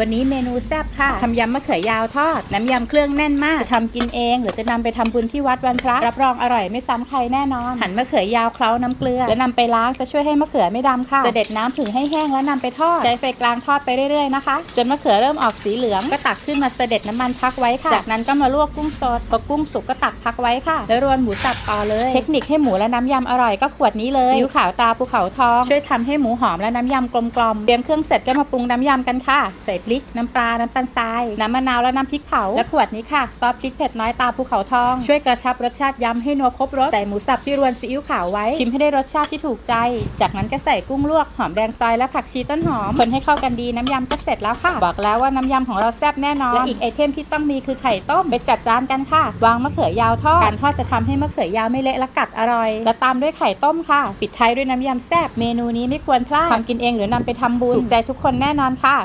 วันนี้เมนูแซ่บค่ะทำยำมะเขือยาวทอด น้ำยำเครื่องแน่นมากจะทำกินเอง หรือจะนำไปทำบุญที่วัดวันพระ รับรองอร่อยไม่ซ้ำใครแน่นอน หั่นมะเขือยาวเคล้าน้ำเกลือ แล้วนำไปล้างจะช่วยให้มะเขือไม่ดำค่ะ จะเด็ดน้ำผึ่งให้แห้งแล้วนำไปทอด ใช้ไฟกลางทอดไปเรื่อยๆนะคะ จนมะเขือเริ่มออกสีเหลือง ก็ตักขึ้นมาเสด็จน้ำมันพักไว้ค่ะ จากนั้นก็มาลวกกุ้งสด พอกุ้งสุกก็ตักพักไว้ค่ะ แล้วรวนหมูสับต่อเลย เทคนิคให้หมูและน้ำยำอร่อยก็ขวดนี้เลยซีอิ๊วขาวตาภูเขาทอง ช่วยทำให้หมูหอมและน้ำยำกลมกลอมเตรียมเครื่องเสร็จก็มาปรุงน้ำยำกันค่ะใส่พริก น้ำปลา น้ำตาลทราย น้ำมะนาวและน้ำพริกเผา และขวดนี้ค่ะซอสพริกเผ็ดน้อยตาภูเขาทอง ช่วยกระชับรสชาติยำให้นัวครบรส ใส่หมูสับที่รวนซีอิ๊วขาวไว้ ชิมให้ได้รสชาติที่ถูกใจ จากนั้นก็ใส่กุ้งลวก หอมแดงซอยและผักชีต้นหอม คนให้เข้ากันดีน้ำยำก็เสร็จแล้วค่ะ บอกแล้วว่าน้ำยำของเราแซ่บแน่นอน และอีกไอเทมที่ต้องมีคือไข่ต้ม ไปจัดจานกันค่ะ วางมะเขือยาวทอด การทอดจะทำให้มะเขือยาวไม่เละและกัดอร่อย และตามด้วยไข่ต้มค่ะ ปิดท้ายด้วยน้ำยำแซ่บ เมนูนี้ไม่ควรพลาดทำกินเองหรือนำไปทำบุญ ถูกใจทุกคนแน่นอนค่ะ